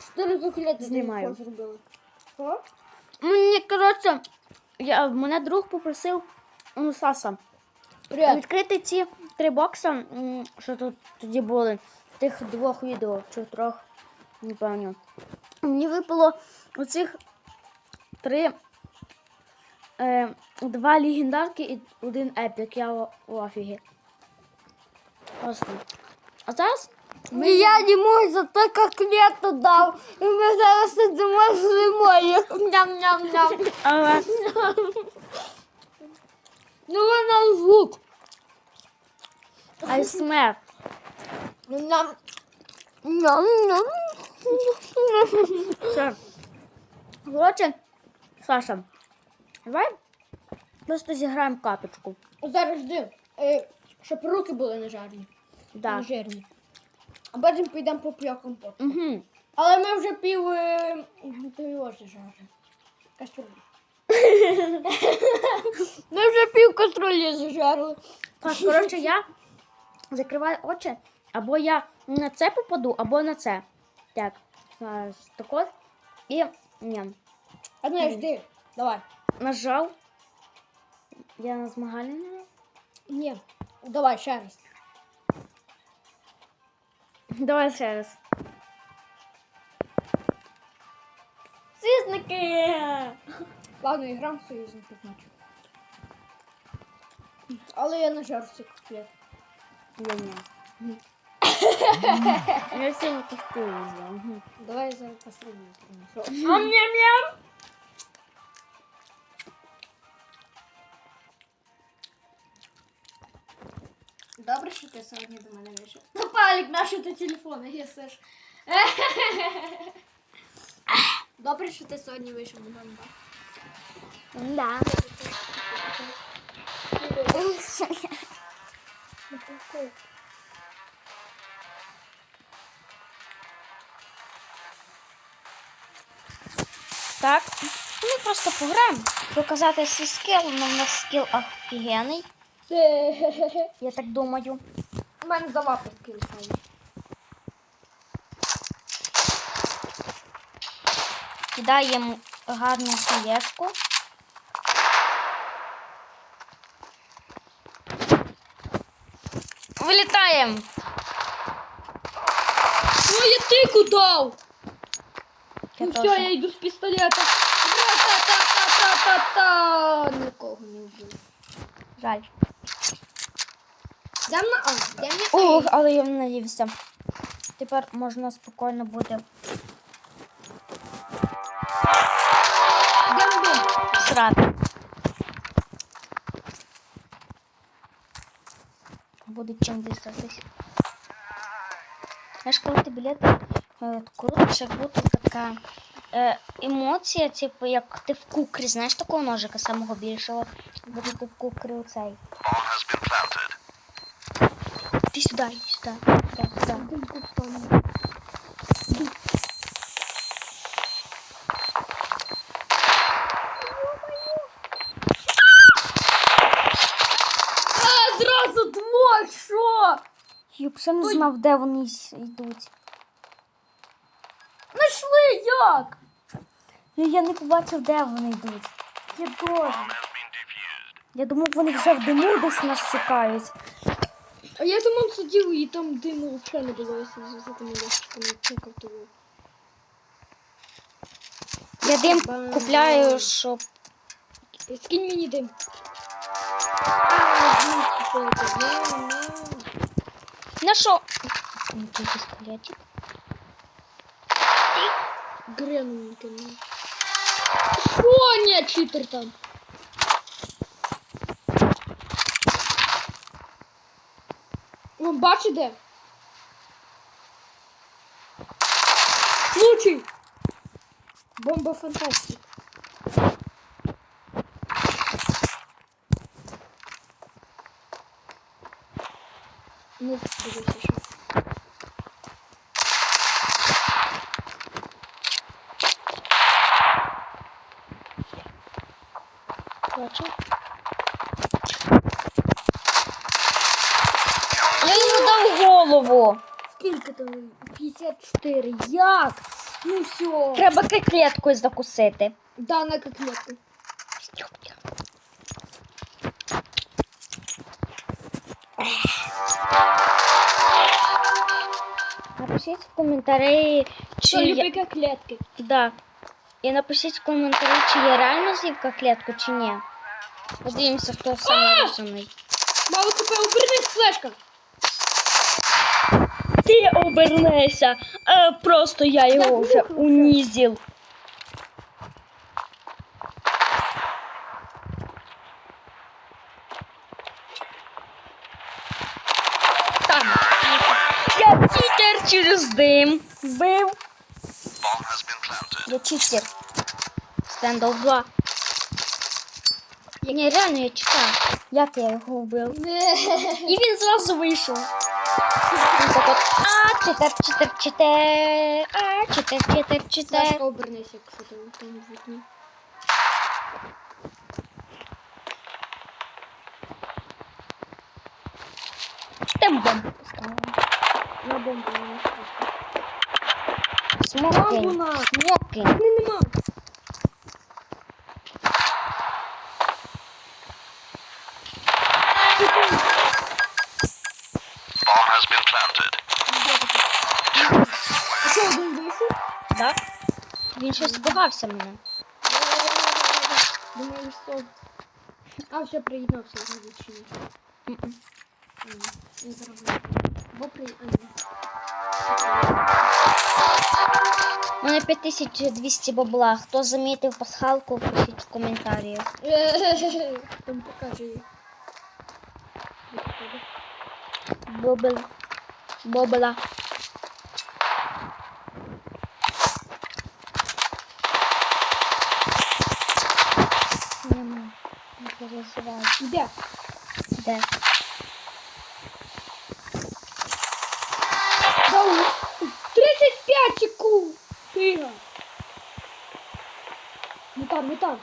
чотири буклети Знімаю. зробили. Що? Мені, коротше, я, мене друг попросив у Саса Привіт. відкрити ці три бокса, м, що тут тоді були, тих двох відео чи трьох, не пам'ятаю. Мені випало оцих три, е, два легендарки і один епік. Я в, в офігі. Просто. А зараз І я йому за те котлету дав. І ми зараз сидимо зимо їх. Ням-ням-ням. але Ну вона звук. айсмер. Ням. Ням-ням. Все. Коротше, Саша, давай просто зіграємо каточку. Зараз жди. Е, Щоб руки були не жарні. Да. Не жирні. А потім підемо по п'яком потім. Угу. Але ми вже пів е, жарили. Каструлі. ми вже пів каструлі зажарили. Так, коротше, я закриваю очі, або я на це попаду, або на це. Так, зараз так от. І ні, А не жди. Давай. нажав. Я на змагання. не? Ні. Давай ще раз. Давай ще раз. Сісники! Ладно, іграм союзників значить. Але я не жарю цих котлет. Я ні. Я взяв. Мгм. Давай зараз каструлю принесу. Ам-ням-ням! Добре, що ти сьогодні до мене вийшов. Ну, палік, нащо ти телефон їсиш? Добре, що ти сьогодні вийшов до мене. Да. Так, ми просто пограємо. Показати свій скіл, але в нас скіл офігенний, я так думаю. У мене завапи телефон. Кидаємо гарну фієшку. Вилітаємо! Ну я тику дав! Я ну все, я йду з пістолета. Ра-та-та-та-та-та! Нікого не вбив. Жаль. Дам на А, дам на Ох, але я надіявся. Тепер можна спокійно буде Дам бомбу. срати. Буде чим дістатись. Знаєш, коли ти білет е, крутиш, як будто така е, емоція, типу, як ти в кукрі, знаєш такого ножика самого більшого, буде ти в кукрі оцей. Ти сюди, іди сюди. Так, так. А, зразу двох, що? Я б ще не знав, де вони йдуть. Нашли як? Ну я не побачив, де вони йдуть. Я теж. Я думав, вони вже в диму десь нас шукають. А я там сидів і там диму взагалі не було з з цими ящиками чекав того. Я дим купляю, щоб. Скинь мені дим. А, знову купити. На, на. На що? Який пістолетик. Гренунька. ну. Що, ні, читер там? Бачите? Случай! Бомба фантастик. Не дивися, що. Бачу. Я йому дав голову. Скільки там? 54. Як? Ну все. Треба котлеткою закусити. Да, на котлетку. Напишіть в коментарі, чи Що я... любить. Да. І напишіть в коментарі, чи я реально з'їв котлетку, чи ні. Подивимося, хто самий розумний. Мама купила, обернись флешка. Ти обернешся. А просто я його вже унизив. Там. Я читер через дим. Бив. Я читер. Стендов 2. Ні, реально я читав. Як я його вбив? І він зразу вийшов. А, читер, читер, читер, а, читер, читер, читер. Сашка, обернись, якщо ти там в вікні. Там бомбу поставила. На бомбу не страшно. Смоки. Бомбу на. Смоки. Не нема. Да? Він щось збагався мене. Думаю, що... А, все, приєднався відчині. Мгм. Не зробив. Бо при... У мене 5200 бабла. Хто замітив пасхалку, пишіть в коментарі. Там покаже їх. Бобел. Не переживай. Де? Де? Да, у- 35 секунд! Тига! Не там, не там.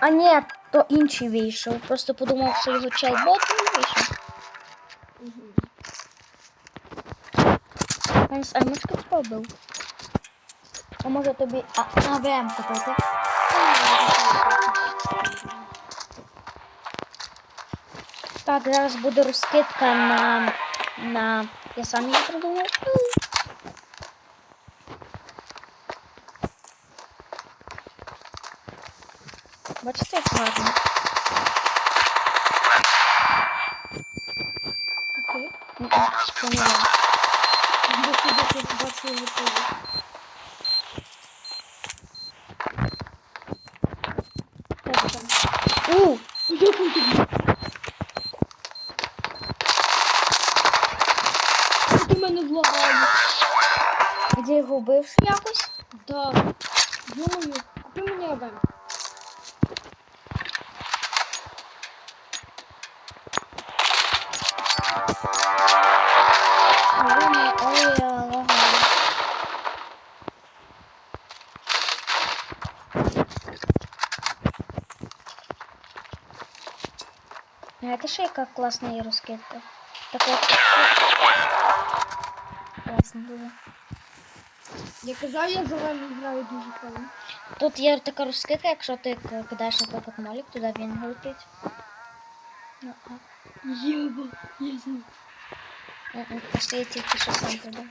А ні, то інший вийшов. Просто подумав, що його чел бот і вийшов. Він з армочки спробив. А може тобі АВМ купити? Так, зараз буде розкидка на. на. Я сам її придумав. Бачите, як гарно. Окей. Ні, Bomb has це been не я. planted. Бачу, бачу, бачу його теж. Ось там. У! Як він тобі? Ти мене влагає. Де його вбивши якось? Да. Думаю, купи мені АВМ. АВМ, ой, лагає. Знаєте, що яка класна є розкидка? Так от, класно було. Я казав, я за вами граю дуже файно. Тут є така розкидка, якщо ти кидаєш, наприклад, молік, туди він летить. Ну, а. Єба, я знаю. Просто я тільки що сам туди.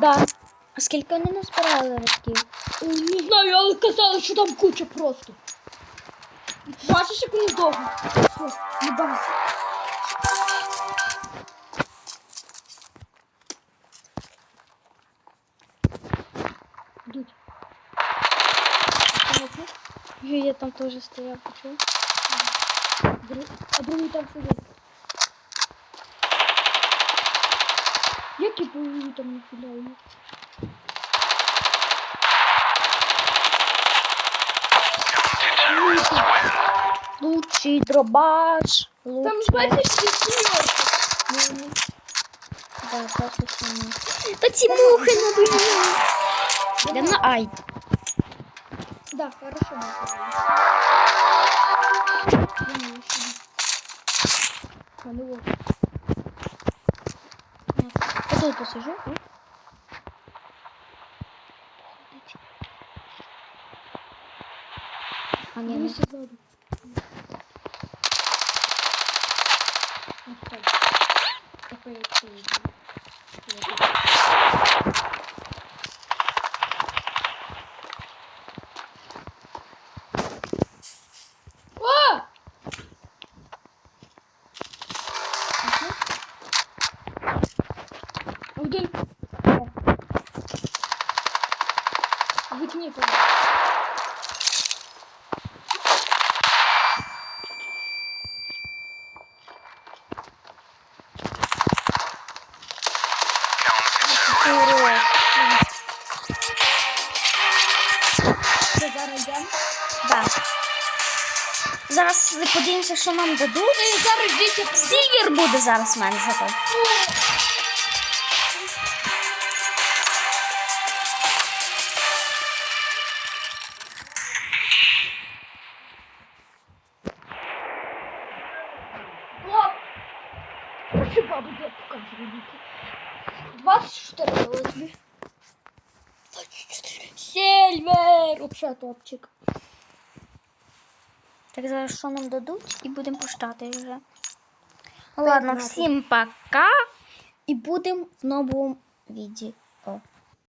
Да. А скільки вони назбирали років? Ой, Не знаю, але казали, що там куча просто. Бачиш, як вони довго? Все, не бався. Йдуть. Я там теж стояв, почув. Дру- А другий там сидить. Повинні там не. Лучший дробаш. Там Лучший. бачиш шестерки. Да, бачиш, що ні. Та ці мухи на ай. Да, хорошо. Ну вот. Я тут посижу. а? А, ні, не сзади. Такой О! Зараз подивимося, що нам дадуть. І зараз діти Сільвер буде зараз в мене зато. Хочу бабу де покажу 24 великий. 24. Сильвер! Вообще топчик. Так зараз що нам дадуть і будемо пуштати вже. Ладно, всім пока. І будемо в новому відео.